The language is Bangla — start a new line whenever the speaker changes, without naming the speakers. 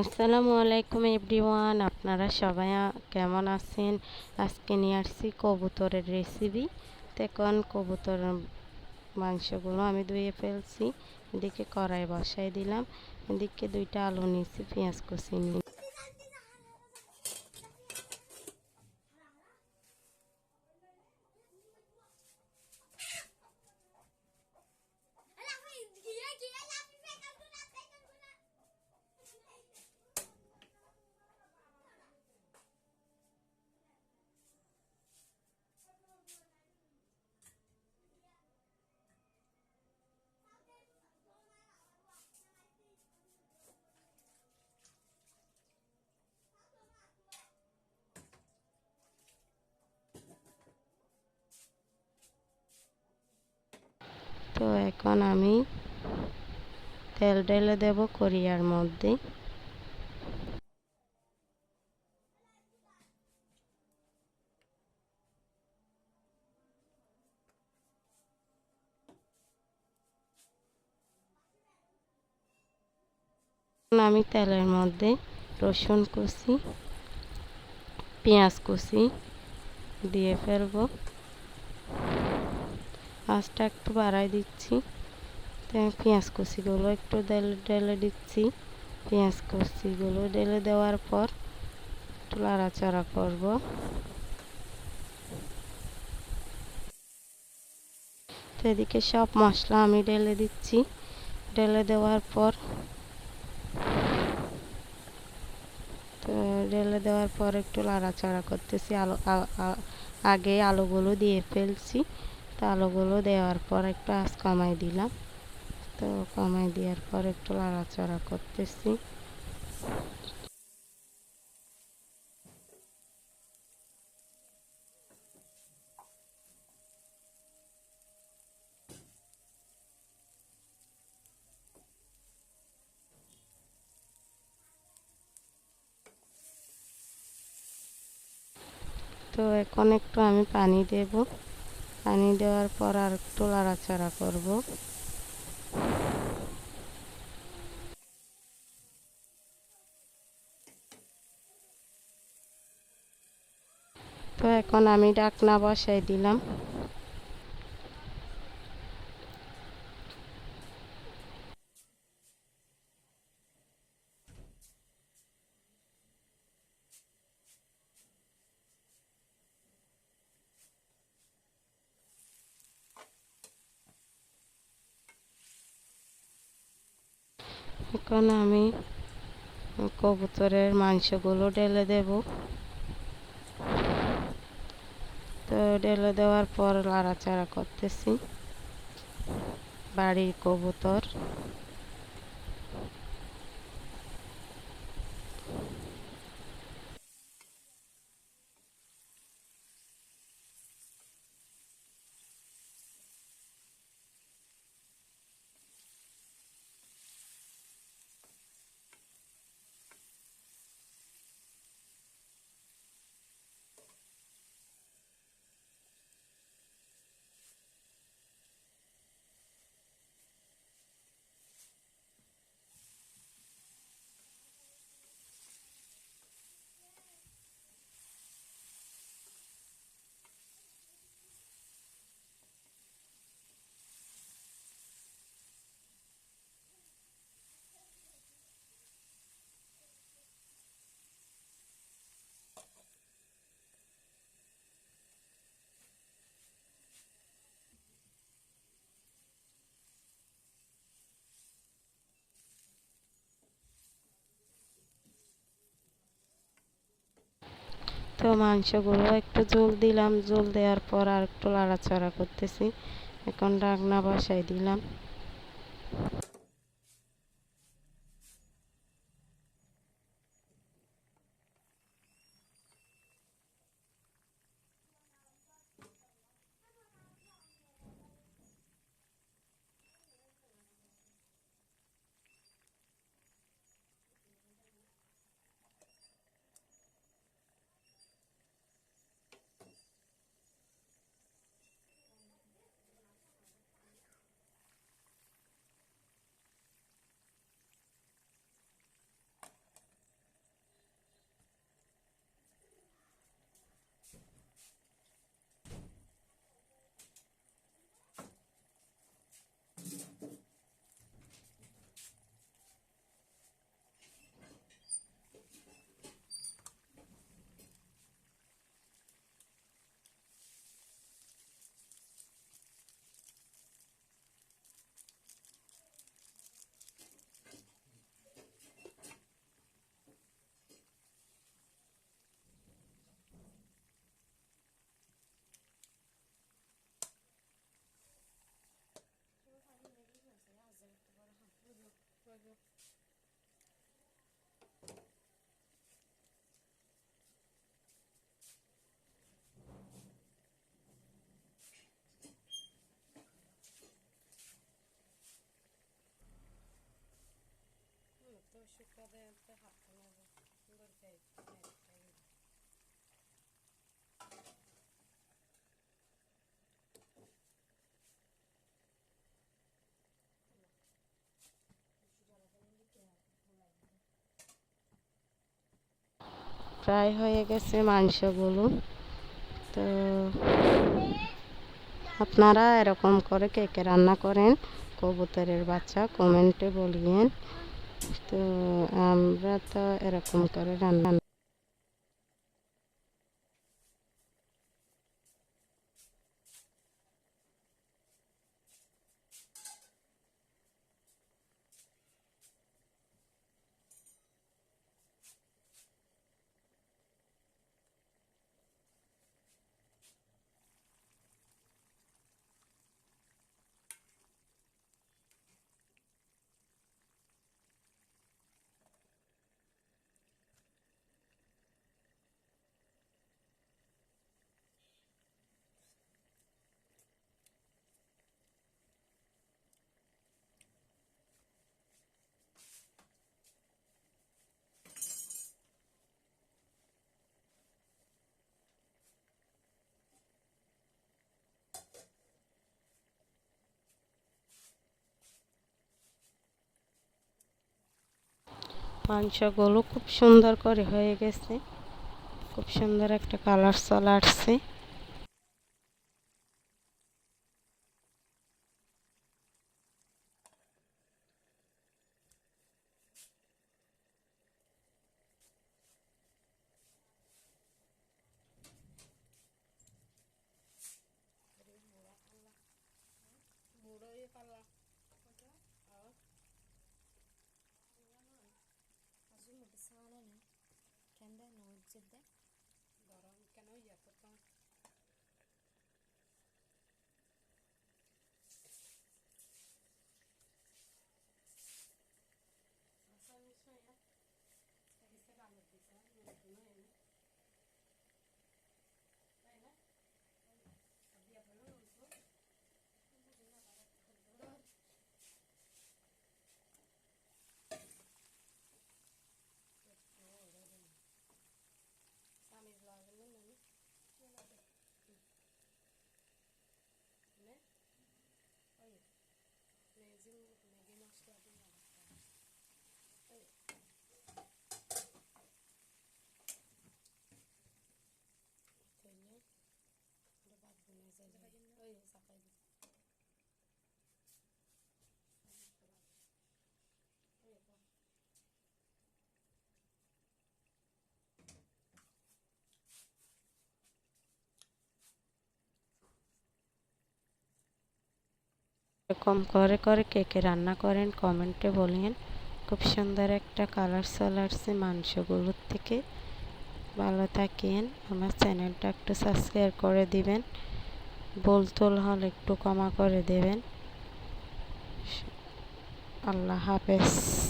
আসসালামু আলাইকুম এভরিওয়ান, আপনারা সবাই কেমন আছেন? আজকে নিয়ে আসছি কবুতরের রেসিপি তখন কবুতর মাংসগুলো আমি ধুয়ে ফেলছি। এদিকে কড়াই বসাই দিলাম। এদিকে দুইটা আলু নিয়েছি, পেঁয়াজ কুচি নিয়ে তো এখন আমি তেল ঢেলে দেব করিয়ার মধ্যে। আমি তেলের মধ্যে রসুন কুচি, পেঁয়াজ কুচি দিয়ে ফেলব। আঁচটা একটু বাড়াই দিচ্ছি। পেঁয়াজ কুচিগুলো একটু ঢেলে ঢেলে দিচ্ছি। পেঁয়াজ কুচিগুলো ঢেলে দেওয়ার পর একটু লাড়াচাড়া করব। তো এদিকে সব মশলা আমি ঢেলে দিচ্ছি। ঢেলে দেওয়ার পর তো ঢেলে দেওয়ার পর একটু লাড়াচাড়া করতেছি। আলু আগে আলুগুলো দিয়ে ফেলছি। তো আলুগুলো দেওয়ার পর একটু আঁচ কমাই দিলাম। তো কমাই দেওয়ার পর একটু লাড়াচাড়া করতেছি। তো এখন একটু আমি পানি দেব। পানি দেওয়ার পর আর একটু লাড়াচাড়া করব। তো এখন আমি ডাকনা বসাই দিলাম। এখন আমি কবুতরের মাংসগুলো ঢেলে দেব। তো ঢেলে দেওয়ার পর লাড়াচাড়া করতেছি। বাড়ির কবুতর। তো মাংসগুলো একটু জল দিলাম জল দেওয়ার পর আর একটু লাড়াচাড়া করতেছি। এখন ঢাকনা বসাই দিলাম।
koy koy. Bunu da şu kadar yaptı hakkını da. Bunları da yaptı.
প্রায় হয়ে গেছে মাংসগুলো। তো আপনারা এরকম করে কে কে রান্না করেন, কবুতরের বাচ্চা কমেন্টে বলিয়েন। তো আমরা তো এরকম করে রান্না মাংসগুলো খুব সুন্দর করে হয়ে গেছে। খুব সুন্দর একটা কালার চলে আসছে।
লাগছে গরম কেন ইয়া করতাম to
এরকম করে করে কেকে রান্না করেন কমেন্টে বলেন। খুব সুন্দর একটা কালার চলে আসছে মাংসগুলোর থেকে। ভালো থাকেন, আমার চ্যানেলটা একটু সাবস্ক্রাইব করে দিবেন। বলতুল হল একটু কমা করে দেবেন। আল্লাহ হাফেজ।